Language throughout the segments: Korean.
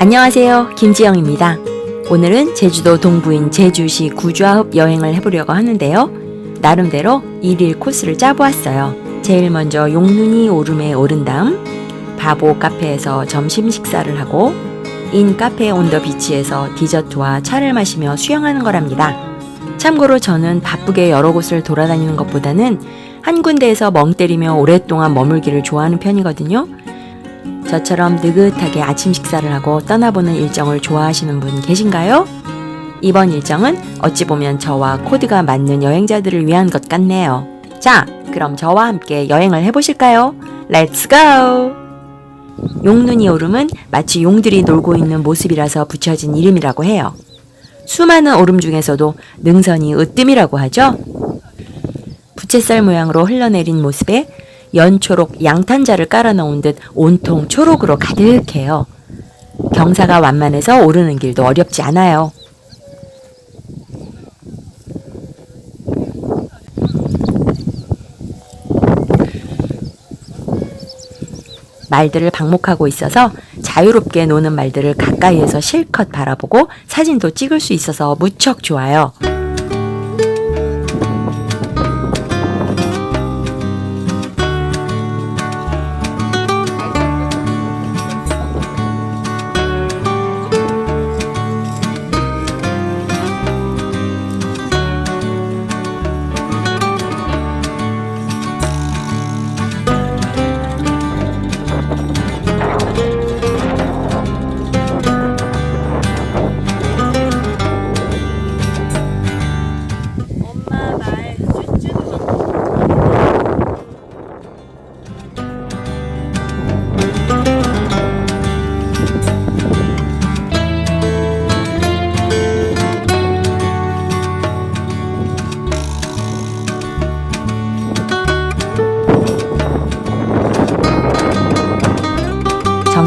안녕하세요. 김지영입니다. 오늘은 제주도 동부인 제주시 구좌읍 여행을 해보려고 하는데요. 나름대로 일일 코스를 짜보았어요. 제일 먼저 용눈이 오름에 오른 다음 바보 카페에서 점심 식사를 하고 인 카페 온 더 비치에서 디저트와 차를 마시며 수영하는 거랍니다. 참고로 저는 바쁘게 여러 곳을 돌아다니는 것보다는 한 군데에서 멍 때리며 오랫동안 머물기를 좋아하는 편이거든요. 저처럼 느긋하게 아침 식사를 하고 떠나보는 일정을 좋아하시는 분 계신가요? 이번 일정은 어찌 보면 저와 코드가 맞는 여행자들을 위한 것 같네요. 자, 그럼 저와 함께 여행을 해보실까요? 렛츠 고! 용눈이 오름은 마치 용들이 놀고 있는 모습이라서 붙여진 이름이라고 해요. 수많은 오름 중에서도 능선이 으뜸이라고 하죠. 부채살 모양으로 흘러내린 모습에 연초록 양탄자를 깔아 놓은 듯 온통 초록으로 가득해요. 경사가 완만해서 오르는 길도 어렵지 않아요. 말들을 방목하고 있어서 자유롭게 노는 말들을 가까이에서 실컷 바라보고 사진도 찍을 수 있어서 무척 좋아요.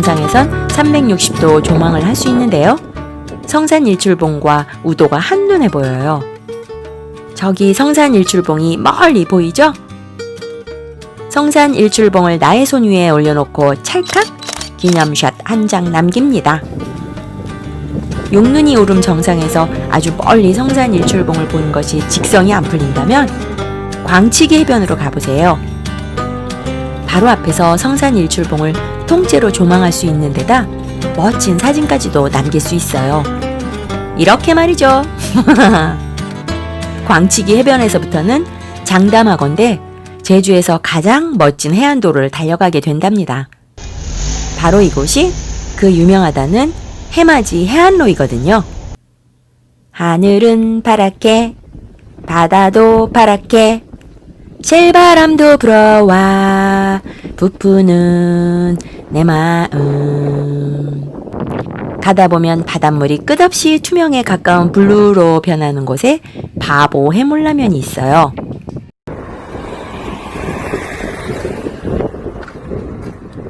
정상에선 360도 조망을 할 수 있는데요. 성산 일출봉과 우도가 한눈에 보여요. 저기 성산 일출봉이 멀리 보이죠? 성산 일출봉을 나의 손 위에 올려놓고 찰칵 기념샷 한 장 남깁니다. 용눈이 오름 정상에서 아주 멀리 성산 일출봉을 보는 것이 직성이 안 풀린다면 광치기 해변으로 가보세요. 바로 앞에서 성산 일출봉을 통째로 조망할 수 있는 데다 멋진 사진까지도 남길 수 있어요. 이렇게 말이죠. 광치기 해변에서부터는 장담하건대 제주에서 가장 멋진 해안도로를 달려가게 된답니다. 바로 이곳이 그 유명하다는 해맞이 해안로이거든요. 하늘은 파랗게, 바다도 파랗게, 칠바람도 불어와 부푸는 내 마음. 가다 보면 바닷물이 끝없이 투명에 가까운 블루로 변하는 곳에 바보 해물라면이 있어요.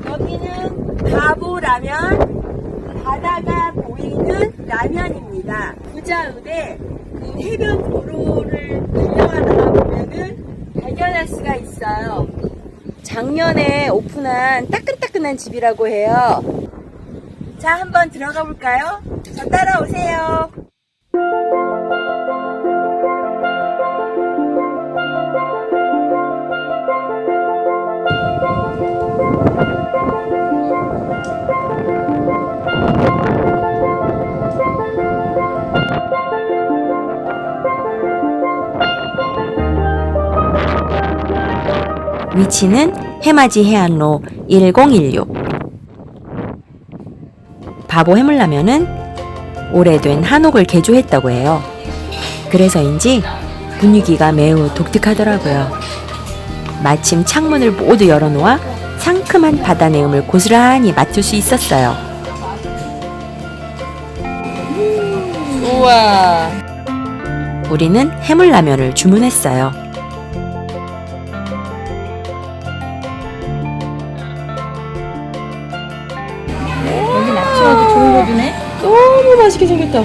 여기는 바보 라면, 바다가 보이는 라면입니다. 부자읍에 그 해변 도로를 달려가다가 보면은 발견할 수가 있어요. 작년에 오픈한 따끈따끈한 집이라고 해요. 자, 한번 들어가 볼까요? 저 따라오세요. 위치는 해맞이 해안로 1016. 바보 해물라면은 오래된 한옥을 개조했다고 해요. 그래서인지 분위기가 매우 독특하더라고요. 마침 창문을 모두 열어놓아 상큼한 바다 내음을 고스란히 맡을 수 있었어요. 우와. 우리는 해물라면을 주문했어요. 맛있게 생겼다.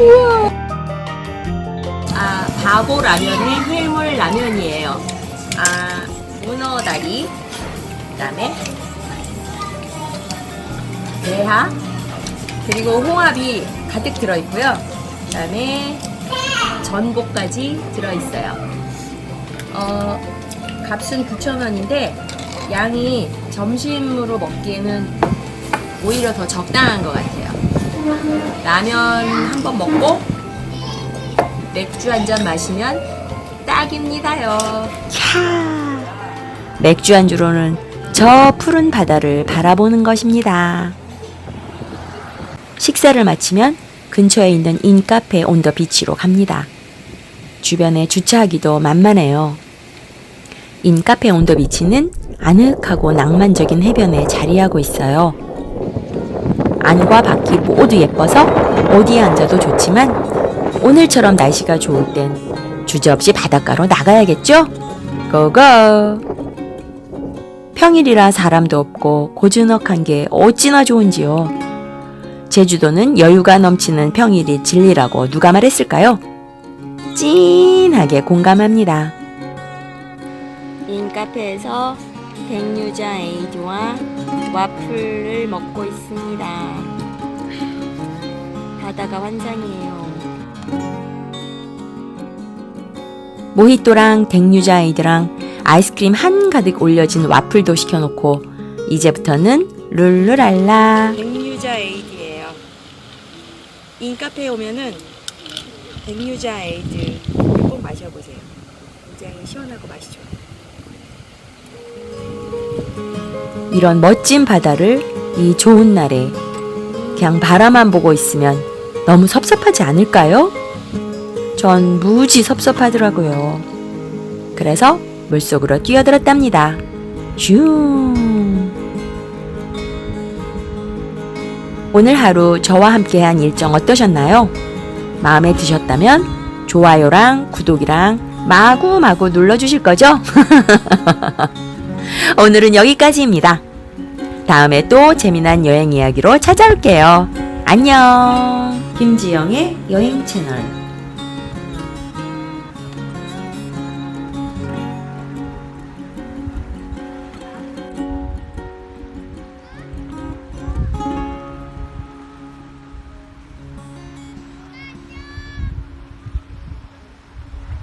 우와. 아, 바보 라면의 해물 라면이에요. 아, 문어 다리, 그다음에 대하, 그리고 홍합이 가득 들어있고요. 그다음에 전복까지 들어있어요. 어, 값은 9,000원인데 양이 점심으로 먹기에는 오히려 더 적당한 것 같아요. 라면 한 번 먹고 맥주 한 잔 마시면 딱입니다요. 캬. 맥주 안주로는 저 푸른 바다를 바라보는 것입니다. 식사를 마치면 근처에 있는 인카페 온더 비치로 갑니다. 주변에 주차하기도 만만해요. 인카페 온더 비치는 아늑하고 낭만적인 해변에 자리하고 있어요. 안과 밖이 모두 예뻐서 어디에 앉아도 좋지만 오늘처럼 날씨가 좋을 땐 주저없이 바닷가로 나가야겠죠? 고고! 평일이라 사람도 없고 고즈넉한 게 어찌나 좋은지요. 제주도는 여유가 넘치는 평일이 진리라고 누가 말했을까요? 찐하게 공감합니다. 인 카페에서 백유자 에이드와 와플을 먹고 있습니다. 바다가 환상이에요. 모히또랑 댕유자 에이드랑 아이스크림 한 가득 올려진 와플도 시켜놓고 이제부터는 룰루랄라 백유자 에이드예요. 인카페에 오면은 백유자 에이드 꼭 마셔보세요. 굉장히 시원하고 맛이 좋아요. 이런 멋진 바다를 이 좋은 날에 그냥 바라만 보고 있으면 너무 섭섭하지 않을까요? 전 무지 섭섭하더라고요. 그래서 물속으로 뛰어들었답니다. 슝. 오늘 하루 저와 함께한 일정 어떠셨나요? 마음에 드셨다면 좋아요랑 구독이랑 마구마구 눌러주실 거죠? 오늘은 여기까지입니다. 다음에 또 재미난 여행 이야기로 찾아올게요. 안녕. 김지영의 여행 채널.